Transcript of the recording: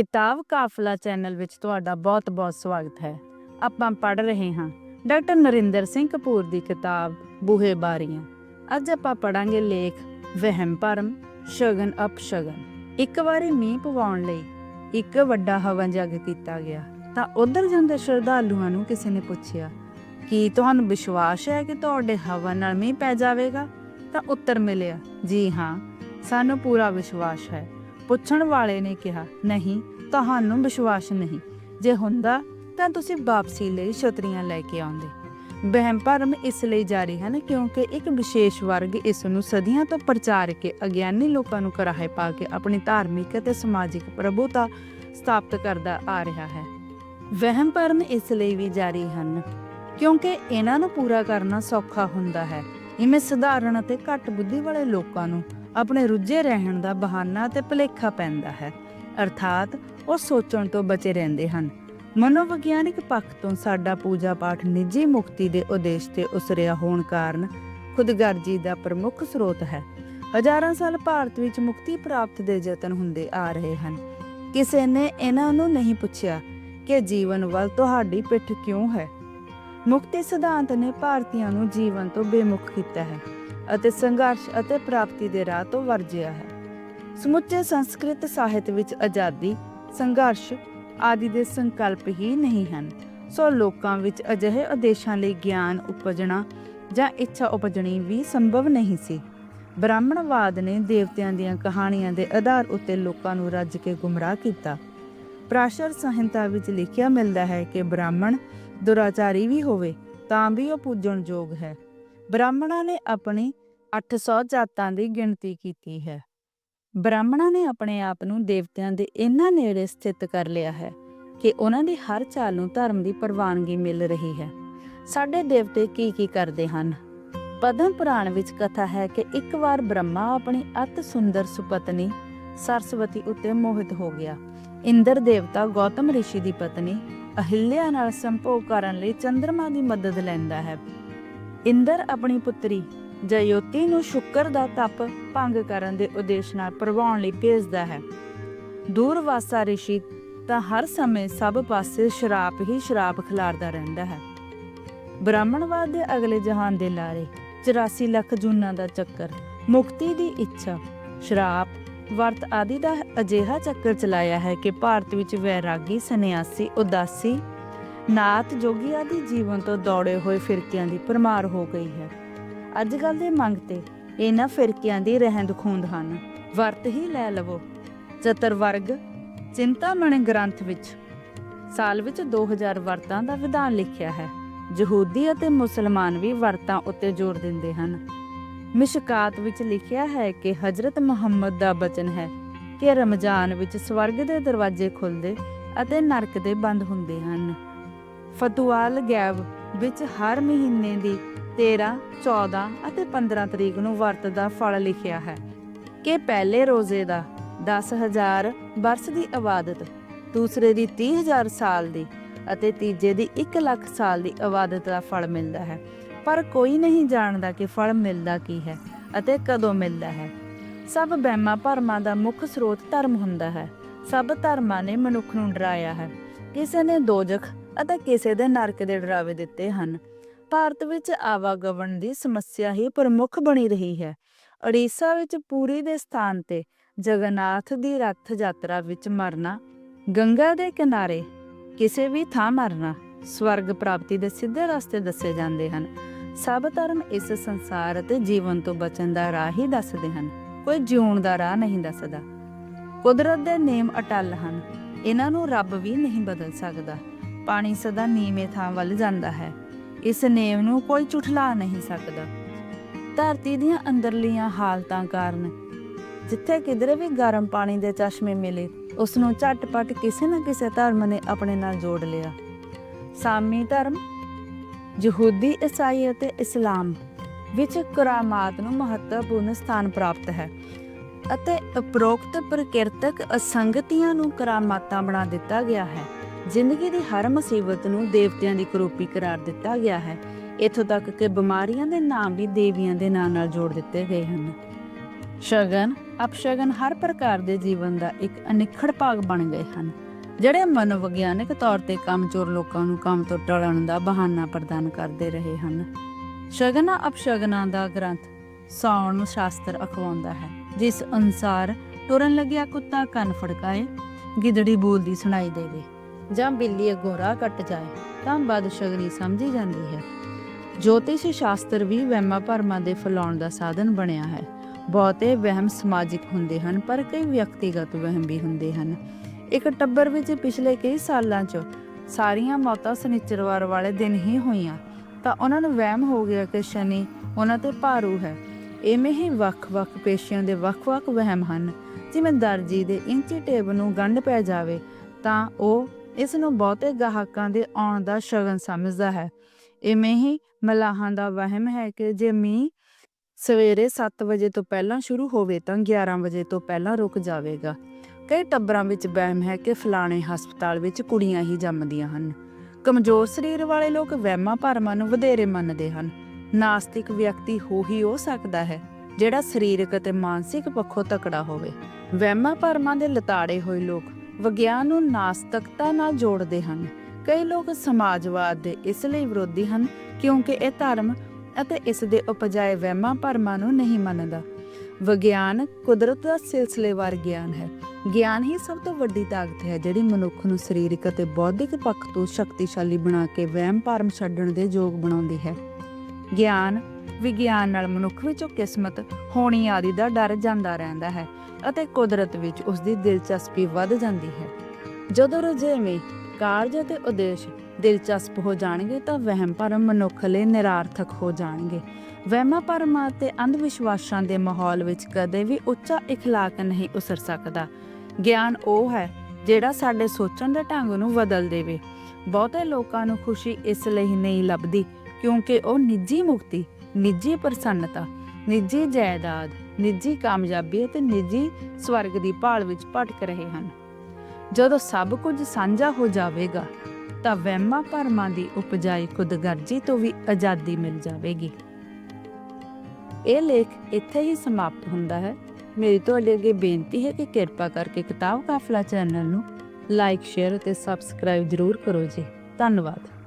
ਕਿਤਾਬ ਕਾਫਲਾ ਚੈਨਲ ਵਿੱਚ ਤੁਹਾਡਾ ਬਹੁਤ-ਬਹੁਤ ਸਵਾਗਤ ਹੈ। ਆਪਾਂ ਪੜ੍ਹ ਰਹੇ ਹਾਂ ਡਾਕਟਰ ਨਰਿੰਦਰ ਸਿੰਘ ਕਪੂਰ ਦੀ ਕਿਤਾਬ ਬੂਹੇ ਬਾਰੀਆਂ। ਅੱਜ ਆਪਾਂ ਪੜਾਂਗੇ ਲੇਖ ਵਹਿਮ ਭਰਮ, ਸ਼ਗਨ ਅਪਸ਼ਗਨ। ਇੱਕ ਵਾਰੀ ਮੀਂਹ ਪਵਾਉਣ ਲਈ ਇੱਕ ਵੱਡਾ ਹਵਨ ਜਗ ਕੀਤਾ ਗਿਆ। ਤਾਂ ਉਧਰ ਜਾਂਦੇ ਸ਼ਰਧਾਲੂਆਂ ਨੂੰ ਕਿਸੇ ਨੇ ਪੁੱਛਿਆ, ਕੀ ਤੁਹਾਨੂੰ ਵਿਸ਼ਵਾਸ ਹੈ ਕਿ ਤੁਹਾਡੇ ਹਵਨ ਨਾਲ ਮੀਂਹ ਪੈ ਜਾਵੇਗਾ? ਤਾਂ ਉੱਤਰ ਮਿਲਿਆ, ਜੀ ਹਾਂ, ਸਾਨੂੰ ਪੂਰਾ ਵਿਸ਼ਵਾਸ ਹੈ। ਪੁੱਛਣ ਵਾਲੇ ਨੇ ਕਿਹਾ, ਨਹੀਂ, ਤੁਹਾਨੂੰ ਵਿਸ਼ਵਾਸ ਨਹੀਂ। ਜੇ ਹੁੰਦਾ ਤਾਂ ਤੁਸੀਂ ਵਾਪਸੀ ਲਈ ਛਤਰੀਆਂ ਲੈ ਕੇ ਆਉਂਦੇ। ਵਹਿਮ ਭਰਮ ਇਸ ਲਈ ਜਾਰੀ ਹਨ ਕਿਉਂਕਿ ਇੱਕ ਵਿਸ਼ੇਸ਼ ਵਰਗ ਇਸ ਨੂੰ ਸਦੀਆਂ ਤੋਂ ਪ੍ਰਚਾਰ ਕੇ ਅਗਿਆਨੀ ਲੋਕਾਂ ਨੂੰ ਕਰਾਹੇ ਪਾ ਕੇ ਆਪਣੀ ਧਾਰਮਿਕ ਅਤੇ ਸਮਾਜਿਕ ਪ੍ਰਭੂਤਾ ਸਥਾਪਿਤ ਕਰਦਾ ਆ ਰਿਹਾ ਹੈ। ਵਹਿਮ ਭਰਮ ਇਸ ਲਈ ਵੀ ਜਾਰੀ ਹਨ ਕਿਉਂਕਿ ਇਹਨਾਂ ਨੂੰ ਪੂਰਾ ਕਰਨਾ ਸੌਖਾ ਹੁੰਦਾ ਹੈ। ਇਵੇਂ ਸਧਾਰਨ ਅਤੇ ਘੱਟ ਬੁੱਧੀ ਵਾਲੇ ਲੋਕਾਂ ਨੂੰ ਆਪਣੇ ਰੁੱਝੇ ਰਹਿਣ ਦਾ ਬਹਾਨਾ ਤੇ ਭੁਲੇਖਾ ਪੈਂਦਾ ਹੈ। ਅਰਥਾਤ ਉਹ ਸੋਚਣ ਤੋਂ ਬਚੇ ਰਹਿੰਦੇ ਹਨ। ਮਨੋਵਿਗਿਆਨਿਕ ਪੱਖ ਤੋਂ ਸਾਡਾ ਪੂਜਾ ਪਾਠ ਨਿੱਜੀ ਮੁਕਤੀ ਦੇ ਉਦੇਸ਼ ਤੇ ਉਸਰਿਆ ਹੋਣ ਕਾਰਨ ਖੁਦਗਰਜੀ ਦਾ ਪ੍ਰਮੁੱਖ ਸਰੋਤ ਹੈ। ਹਜ਼ਾਰਾਂ ਸਾਲ ਭਾਰਤ ਵਿੱਚ ਮੁਕਤੀ ਪ੍ਰਾਪਤ ਦੇ ਯਤਨ ਹੁੰਦੇ ਆ ਰਹੇ ਹਨ। ਕਿਸੇ ਨੇ ਇਹਨਾਂ ਨੂੰ ਨਹੀਂ ਪੁੱਛਿਆ ਕਿ ਜੀਵਨ ਵੱਲ ਤੁਹਾਡੀ ਪਿੱਠ ਕਿਉਂ ਹੈ। ਮੁਕਤੀ ਸਿਧਾਂਤ ਨੇ ਭਾਰਤੀਆਂ ਨੂੰ ਜੀਵਨ ਤੋਂ ਬੇਮੁਖ ਕੀਤਾ ਹੈ। ਅਤੇ ਸੰਘਰਸ਼ ਅਤੇ ਪ੍ਰਾਪਤੀ ਦੇ ਰਾਹ ਤੋਂ ਵਰਜਿਆ ਹੈ। ਸਮੁੱਚੇ ਸੰਸਕ੍ਰਿਤ ਸਾਹਿਤ ਵਿੱਚ ਆਜ਼ਾਦੀ, ਸੰਘਰਸ਼ ਆਦਿ ਦੇ ਸੰਕਲਪ ਹੀ ਨਹੀਂ ਹਨ। ਸੋ ਲੋਕਾਂ ਵਿੱਚ ਅਜਿਹੇ ਉਦੇਸ਼ਾਂ ਲਈ ਗਿਆਨ ਉਪਜਣਾ ਜਾਂ ਇੱਛਾ ਉਪਜਣੀ ਵੀ ਸੰਭਵ ਨਹੀਂ ਸੀ। ਬ੍ਰਾਹਮਣਵਾਦ ਨੇ ਦੇਵਤਿਆਂ ਦੀਆਂ ਕਹਾਣੀਆਂ ਦੇ ਆਧਾਰ ਉੱਤੇ ਲੋਕਾਂ ਨੂੰ ਰੱਜ ਕੇ ਗੁੰਮਰਾਹ ਕੀਤਾ। ਪ੍ਰਾਸ਼ਰ ਸੰਹਿਤਾ ਵਿੱਚ ਲਿਖਿਆ ਮਿਲਦਾ ਹੈ ਕਿ ਬ੍ਰਾਹਮਣ ਦੁਰਾਚਾਰੀ ਵੀ ਹੋਵੇ, ਤਾਂ ਵੀ ਉਹ ਪੂਜਣਯੋਗ ਹੈ। ਬ੍ਰਾਹਮਣਾਂ ਨੇ ਆਪਣੀ 800 ਜਾਤਾਂ ਦੀ ਗਿਣਤੀ ਕੀਤੀ ਹੈ। ਬ੍ਰਾਹਮਣਾਂ ਨੇ ਆਪਣੇ ਆਪ ਨੂੰ ਦੇਵਤਿਆਂ ਦੇ ਇੰਨਾ ਨੇੜੇ ਸਥਿਤ ਕਰ ਲਿਆ ਹੈ ਕਿ ਉਹਨਾਂ ਦੀ ਹਰ ਚਾਲ ਨੂੰ ਧਰਮ ਦੀ ਪ੍ਰਵਾਨਗੀ ਮਿਲ ਰਹੀ ਹੈ। ਸਾਡੇ ਦੇਵਤੇ ਕੀ ਕੀ ਕਰਦੇ ਹਨ? ਪਦਮ ਪੁਰਾਣ ਵਿੱਚ ਕਥਾ ਹੈ ਕਿ ਇੱਕ ਵਾਰ ਬ੍ਰਹਮਾ ਆਪਣੀ ਅਤ ਸੁੰਦਰ ਸੁਪਤਨੀ ਸਰਸਵਤੀ ਉੱਤੇ ਮੋਹਿਤ ਹੋ ਗਿਆ। ਇੰਦਰ ਦੇਵਤਾ ਗੌਤਮ ਰਿਸ਼ੀ ਦੀ ਪਤਨੀ ਅਹਿਲਿਆ ਨਾਲ ਸੰਭੋਗ ਕਰਨ ਲਈ ਚੰ드ਰਮਾ ਦੀ ਮਦਦ ਲੈਂਦਾ ਹੈ। ਇੰਦਰ ਆਪਣੀ ਪੁੱਤਰੀ ਜਯੋਤੀ ਨੂੰ ਸ਼ੁੱਕਰ ਦਾ ਤਪ ਭੰਗ ਕਰਨ ਦੇ ਉਦੇਸ਼ ਨਾਲ ਪ੍ਰਵਾਉਣ ਲਈ ਭੇਜਦਾ ਹੈ। ਦੂਰਵਾਸਾ ਰਿਸ਼ੀ ਤਾਂ ਹਰ ਸਮੇਂ ਸਭ ਪਾਸੇ ਸ਼ਰਾਪ ਹੀ ਸ਼ਰਾਪ ਖਿਲਾਰਦਾ ਰਹਿੰਦਾ ਹੈ। ਬ੍ਰਾਹਮਣਵਾਦ ਦੇ ਅਗਲੇ ਜਹਾਨ ਦੇ ਲਾਰੇ 84 ਲੱਖ ਜੂਨਾਂ ਦਾ ਚੱਕਰ, ਮੁਕਤੀ ਦੀ ਇੱਛਾ, ਸ਼ਰਾਪ, ਵਰਤ ਆਦਿ ਦਾ ਅਜਿਹਾ ਚੱਕਰ ਚਲਾਇਆ ਹੈ ਕਿ ਭਾਰਤ ਵਿੱਚ ਵੈਰਾਗੀ, ਸੰਨਿਆਸੀ, ਉਦਾਸੀ, ਨਾਥ ਜੋਗੀ ਆਦਿ ਜੀਵਨ ਤੋਂ ਦੌੜੇ ਹੋਏ ਫਿਰਕਿਆਂ ਦੀ ਪਰਮਾਰ ਹੋ ਗਈ ਹੈ। ਅੱਜ ਕੱਲ ਦੇ ਮੰਗ ਤੇ ਇਹਨਾਂ ਫਿਰਕਿਆਂ ਦੀ ਰਹਿੰਦ ਖੂੰਦ ਹਨ। ਵਰਤ ਹੀ ਲੈ ਲਵੋ। ਚਤਰ ਚਿੰਤਾਮਣ ਗ੍ਰੰਥ ਵਿੱਚ। ਸਾਲ ਵਿੱਚ 2000 ਵਰਤਾਂ ਦਾ ਵਿਧਾਨ ਲਿਖਿਆ ਹੈ। ਯਹੂਦੀ ਅਤੇ ਮੁਸਲਮਾਨ ਵੀ ਵਰਤਾਂ ਉੱਤੇ ਜ਼ੋਰ ਦਿੰਦੇ ਹਨ। ਮਿਸ਼ਕਾਤ ਵਿੱਚ ਲਿਖਿਆ ਹੈ ਕਿ ਹਜ਼ਰਤ ਮੁਹੰਮਦ ਦਾ ਬਚਨ ਹੈ ਕਿ ਰਮਜ਼ਾਨ ਵਿੱਚ ਸਵਰਗ ਦੇ ਦਰਵਾਜ਼ੇ ਖੁੱਲਦੇ ਅਤੇ ਨਰਕ ਦੇ ਬੰਦ ਹੁੰਦੇ ਹਨ। ਫਤੂਆਲ ਗੈਬ ਵਿੱਚ ਹਰ ਮਹੀਨੇ ਦੀ 13, 14 ਅਤੇ 15 ਤਰੀਕ ਨੂੰ ਵਰਤ ਦਾ ਫਲ ਲਿਖਿਆ ਹੈ। ਕਿ ਪਹਿਲੇ ਰੋਜ਼ੇ ਦਾ 10000 ਬਰਸ ਦੀ ਇਬਾਦਤ ਦੂਸਰੇ ਦੀ 30000 ਸਾਲ ਦੀ ਅਤੇ ਤੀਜੇ ਦੀ 1 ਲੱਖ ਸਾਲ ਦੀ ਇਬਾਦਤ ਦਾ ਫਲ ਮਿਲਦਾ ਹੈ। ਪਰ ਕੋਈ ਨਹੀਂ ਜਾਣਦਾ ਕਿ ਫਲ ਮਿਲਦਾ ਕੀ ਹੈ ਅਤੇ ਕਦੋਂ ਮਿਲਦਾ ਹੈ। ਸਭ ਵਹਿਮਾਂ ਭਰਮਾਂ ਦਾ ਮੁੱਖ ਸਰੋਤ ਧਰਮ ਹੁੰਦਾ ਹੈ। ਸਭ ਧਰਮਾਂ ਨੇ ਮਨੁੱਖ ਨੂੰ ਡਰਾਇਆ ਹੈ। ਕਿਸੇ ਨੇ ਦੋਜਖ ਅਤੇ ਕਿਸੇ ਦੇ ਨਰਕ ਦੇ ਡਰਾਵੇ ਦਿੱਤੇ ਹਨ। ਭਾਰਤ ਵਿੱਚ ਆਵਾਗਮਨ ਦੀ ਸਮੱਸਿਆ ਹੀ ਪ੍ਰਮੁੱਖ ਬਣੀ ਰਹੀ ਹੈ। ਉੜੀਸਾ ਵਿੱਚ ਪੂਰੀ ਦੇ ਸਥਾਨ ਤੇ ਜਗਨਨਾਥ ਦੀ ਰੱਥ ਯਾਤਰਾ ਵਿੱਚ ਮਰਨਾ, ਗੰਗਾ ਦੇ ਕਿਨਾਰੇ ਕਿਸੇ ਵੀ ਥਾਂ ਮਰਨਾ, ਸਵਰਗ ਪ੍ਰਾਪਤੀ ਦੇ ਸਿੱਧੇ ਰਸਤੇ ਦੱਸੇ ਜਾਂਦੇ ਹਨ। ਸਭ ਧਰਮ ਇਸ ਸੰਸਾਰ ਅਤੇ ਜੀਵਨ ਤੋਂ ਬਚਣ ਦਾ ਰਾਹ ਹੀ ਦੱਸਦੇ ਹਨ। ਕੋਈ ਜਿਉਣ ਦਾ ਰਾਹ ਨਹੀਂ ਦੱਸਦਾ। ਕੁਦਰਤ ਦੇ ਨੇਮ ਅਟਲ ਹਨ। ਇਹਨਾਂ ਨੂੰ ਰੱਬ ਵੀ ਨਹੀਂ ਬਦਲ ਸਕਦਾ। ਪਾਣੀ ਸਦਾ ਨੀਵੇਂ ਥਾਂ ਵੱਲ ਜਾਂਦਾ ਹੈ। ਇਸ ਨੇਮ ਨੂੰ ਕੋਈ ਝੁਠਲਾ ਨਹੀਂ ਸਕਦਾ। ਧਰਤੀ ਦੀਆਂ ਅੰਦਰਲੀਆਂ ਹਾਲਤਾਂ ਕਾਰਨ ਜਿੱਥੇ ਕਿਧਰੇ ਵੀ ਗਰਮ ਪਾਣੀ ਦੇ ਚਸ਼ਮੇ ਮਿਲੇ ਉਸ ਨੂੰ ਝਟਪਟ ਕਿਸੇ ਨਾ ਕਿਸੇ ਧਰਮ ਨੇ ਆਪਣੇ ਨਾਲ ਜੋੜ ਲਿਆ। ਸਾਮੀ ਧਰਮ, ਯਹੂਦੀ ਈਸਾਈ ਅਤੇ ਇਸਲਾਮ ਵਿੱਚ ਕਰਾਮਾਤ ਨੂੰ ਮਹੱਤਵਪੂਰਨ ਸਥਾਨ ਪ੍ਰਾਪਤ ਹੈ ਅਤੇ ਉਪਰੋਕਤ ਪ੍ਰਕਿਰਤਕ ਅਸੰਗਤੀਆਂ ਨੂੰ ਕਰਾਮਾਤਾਂ ਬਣਾ ਦਿੱਤਾ ਗਿਆ ਹੈ। ਜ਼ਿੰਦਗੀ ਦੀ ਹਰ ਮੁਸੀਬਤ ਨੂੰ ਦੇਵਤਿਆਂ ਦੀ ਕਰੂਪੀ ਕਰਾਰ ਦਿੱਤਾ ਗਿਆ ਹੈ। ਇਥੋਂ ਤੱਕ ਕਿ ਬਿਮਾਰੀਆਂ ਦੇ ਨਾਮ ਵੀ ਦੇਵੀਆਂ ਦੇ ਨਾਂ ਨਾਲ ਜੋੜ ਦਿੱਤੇ ਗਏ ਹਨ। ਸ਼ਗਨ, ਅਪਸ਼ਗਨ ਹਰ ਪ੍ਰਕਾਰ ਦੇ ਜੀਵਨ ਦਾ ਇੱਕ ਅਨਿੱਖੜ ਭਾਗ ਬਣ ਗਏ ਹਨ, ਜਿਹੜੇ ਮਨੋਵਿਗਿਆਨਕ ਤੌਰ ਤੇ ਕੰਮਚੋਰ ਲੋਕਾਂ ਨੂੰ ਕੰਮ ਤੋਂ ਟਲਣ ਦਾ ਬਹਾਨਾ ਪ੍ਰਦਾਨ ਕਰਦੇ ਰਹੇ ਹਨ। ਸ਼ਗਨਾ, ਅਪਸ਼ਗਨਾਂ ਦਾ ਗ੍ਰੰਥ ਸੌਣ ਸ਼ਾਸਤਰ ਅਖਵਾਉਂਦਾ ਹੈ, ਜਿਸ ਅਨੁਸਾਰ ਤੁਰਨ ਲੱਗਿਆ ਕੁੱਤਾ ਕੰਨ ਫੜਕਾਏ, ਗਿੱਦੜੀ ਬੋਲਦੀ ਸੁਣਾਈ ਦੇਵੇ। ਜਾਂ ਬਿੱਲੀ ਅੱਗੋਂ ਰਾਹ ਕੱਟ ਜਾਏ, ਤਾਂ ਬਦਸ਼ਗਨੀ ਸਮਝੀ ਜਾਂਦੀ ਹੈ। ਜੋਤਿਸ਼ ਸ਼ਾਸਤਰ ਵੀ ਵਹਿਮਾਂ ਭਰਮਾਂ ਦੇ ਫੈਲਾਉਣ ਦਾ ਸਾਧਨ ਬਣਿਆ ਹੈ। ਬਹੁਤੇ ਵਹਿਮ ਸਮਾਜਿਕ ਹੁੰਦੇ ਹਨ, ਪਰ ਕਈ ਵਿਅਕਤੀਗਤ ਵਹਿਮ ਵੀ ਹੁੰਦੇ ਹਨ। ਇੱਕ ਟੱਬਰ ਵਿੱਚ ਪਿਛਲੇ ਕਈ ਸਾਲਾਂ 'ਚ ਸਾਰੀਆਂ ਮੌਤਾਂ ਸਨਿਚਰਵਾਰ ਵਾਲੇ ਦਿਨ ਹੀ ਹੋਈਆਂ, ਤਾਂ ਉਹਨਾਂ ਨੂੰ ਵਹਿਮ ਹੋ ਗਿਆ ਕਿ ਸ਼ਨੀ ਉਹਨਾਂ ਤੇ ਭਾਰੂ ਹੈ। ਐਵੇਂ ਹੀ ਵੱਖ-ਵੱਖ ਪੇਸ਼ਿਆਂ ਦੇ ਵੱਖ-ਵੱਖ ਵਹਿਮ ਹਨ। ਜਿਵੇਂ ਦਰਜੀ ਦੇ ਇੰਚੀ ਟੇਬ ਨੂੰ ਗੰਢ ਪੈ ਜਾਵੇ, ਤਾਂ ਉਹ ਇਸ ਨੂੰ ਬਹੁਤੇ ਗਾਹਕਾਂ ਦੇ ਆਉਣ ਦਾ ਸ਼ਗਨ ਸਮਝਦਾ ਹੈ। ਇਵੇਂ ਹੀ ਮਲਾਹਾਂ ਦਾ ਵਹਿਮ ਹੈ ਕਿ ਜੇ ਮੀਂਹ ਸਵੇਰੇ 7 ਵਜੇ ਤੋਂ ਪਹਿਲਾਂ ਸ਼ੁਰੂ ਹੋਵੇ ਤਾਂ 11 ਵਜੇ ਤੋਂ ਪਹਿਲਾਂ ਰੁਕ ਜਾਵੇਗਾ। ਕਈ ਟੱਬਰਾਂ ਵਿੱਚ ਵਹਿਮ ਹੈ ਕਿ ਫਲਾਣੇ ਹਸਪਤਾਲ ਵਿੱਚ ਕੁੜੀਆਂ ਹੀ ਜੰਮਦੀਆਂ ਹਨ। ਕਮਜ਼ੋਰ ਸਰੀਰ ਵਾਲੇ ਲੋਕ ਵਹਿਮਾਂ ਭਰਮਾਂ ਨੂੰ ਵਧੇਰੇ ਮੰਨਦੇ ਹਨ। ਨਾਸਤਿਕ ਵਿਅਕਤੀ ਹੋ ਹੀ ਹੋ ਸਕਦਾ ਹੈ ਜਿਹੜਾ ਸਰੀਰਕ ਅਤੇ ਮਾਨਸਿਕ ਪੱਖੋਂ ਤਕੜਾ ਹੋਵੇ। ਵਹਿਮਾਂ ਭਰਮਾਂ ਦੇ ਲਤਾੜੇ ਹੋਏ ਲੋਕ ਵਿਗਿਆਨ ਨੂੰ ਨਾਸਤਿਕਤਾ ਨਾਲ ਜੋੜਦੇ ਹਨ। ਕਈ ਲੋਕ ਸਮਾਜਵਾਦ ਦੇ ਇਸ ਲਈ ਵਿਰੋਧੀ ਹਨ ਕਿਉਂਕਿ ਇਹ ਧਰਮ ਅਤੇ ਇਸ ਦੇ ਉਪਜਾਏ ਵਹਿਮਾਂ ਭਰਮਾਂ ਨੂੰ ਨਹੀਂ ਮੰਨਦਾ। ਵਿਗਿਆਨ ਕੁਦਰਤ ਦਾ ਸਿਲਸਿਲੇਵਾਰ ਗਿਆਨ ਹੈ। ਗਿਆਨ ਹੀ ਸਭ ਤੋਂ ਵੱਡੀ ਤਾਕਤ ਹੈ ਜਿਹੜੀ ਮਨੁੱਖ ਨੂੰ ਸਰੀਰਕ ਅਤੇ ਬੌਧਿਕ ਪੱਖ ਤੋਂ ਸ਼ਕਤੀਸ਼ਾਲੀ ਬਣਾ ਕੇ ਵਹਿਮ ਭਰਮ ਛੱਡਣ ਦੇ ਯੋਗ ਬਣਾਉਂਦੀ ਹੈ। ਗਿਆਨ ਵਿਗਿਆਨ ਨਾਲ ਮਨੁੱਖ ਵਿੱਚੋਂ ਕਿਸਮਤ ਹੋਣੀ ਆਦਿ ਦਾ ਡਰ ਜਾਂਦਾ ਰਹਿੰਦਾ ਹੈ ਅਤੇ ਕੁਦਰਤ ਵਿੱਚ ਉਸ ਦੀ ਦਿਲਚਸਪੀ ਵੱਧ ਜਾਂਦੀ ਹੈ ਜਦੋਂ ਰੁਝੇਵੇਂ ਕਾਰਜ ਅਤੇ ਉਦੇਸ਼ ਦਿਲਚਸਪ ਹੋ ਜਾਣਗੇ ਤਾਂ ਵਹਿਮ ਭਰਮ ਮਨੁੱਖ ਲਈ ਨਿਰਾਰਥਕ ਹੋ ਜਾਣਗੇ ਵਹਿਮਾਂ ਭਰਮਾਂ ਅਤੇ ਅੰਧ ਵਿਸ਼ਵਾਸਾਂ ਦੇ ਮਾਹੌਲ ਵਿੱਚ ਕਦੇ ਵੀ ਉੱਚਾ اخلاق ਨਹੀਂ ਉਸਰ ਸਕਦਾ ਗਿਆਨ ਉਹ ਹੈ ਜਿਹੜਾ ਸਾਡੇ ਸੋਚਣ ਦੇ ਢੰਗ ਨੂੰ ਬਦਲ ਦੇਵੇ ਬਹੁਤੇ ਲੋਕਾਂ ਨੂੰ ਖੁਸ਼ੀ ਇਸ ਲਈ ਨਹੀਂ ਲੱਭਦੀ ਕਿਉਂਕਿ ਉਹ ਨਿੱਜੀ ਮੁਕਤੀ ਨਿੱਜੀ ਪ੍ਰਸੰਨਤਾ, ਨਿੱਜੀ ਜਾਇਦਾਦ, ਨਿੱਜੀ ਕਾਮਯਾਬੀ ਅਤੇ ਨਿੱਜੀ ਸਵਰਗ ਦੀ ਭਾਲ ਵਿੱਚ ਭਟਕ ਰਹੇ ਹਨ। ਜਦੋਂ ਸਭ ਕੁਝ ਸਾਂਝਾ ਹੋ ਜਾਵੇਗਾ, ਤਾਂ ਵਹਿਮਾਂ ਭਰਮਾਂ ਦੀ ਉਪਜਾਈ ਖੁਦਗਰਜੀ ਤੋਂ ਵੀ ਆਜ਼ਾਦੀ ਮਿਲ ਜਾਵੇਗੀ। ਇਹ ਲੇਖ ਇੱਥੇ ਹੀ ਸਮਾਪਤ ਹੁੰਦਾ ਹੈ। ਮੇਰੀ ਤੁਹਾਡੇ ਅੱਗੇ ਬੇਨਤੀ ਹੈ ਕਿ ਕਿਰਪਾ ਕਰਕੇ ਕਿਤਾਬ ਕਾਫਲਾ ਚੈਨਲ ਨੂੰ ਲਾਈਕ, ਸ਼ੇਅਰ ਅਤੇ ਸਬਸਕ੍ਰਾਈਬ ਜ਼ਰੂਰ ਕਰੋ ਜੀ। ਧੰਨਵਾਦ।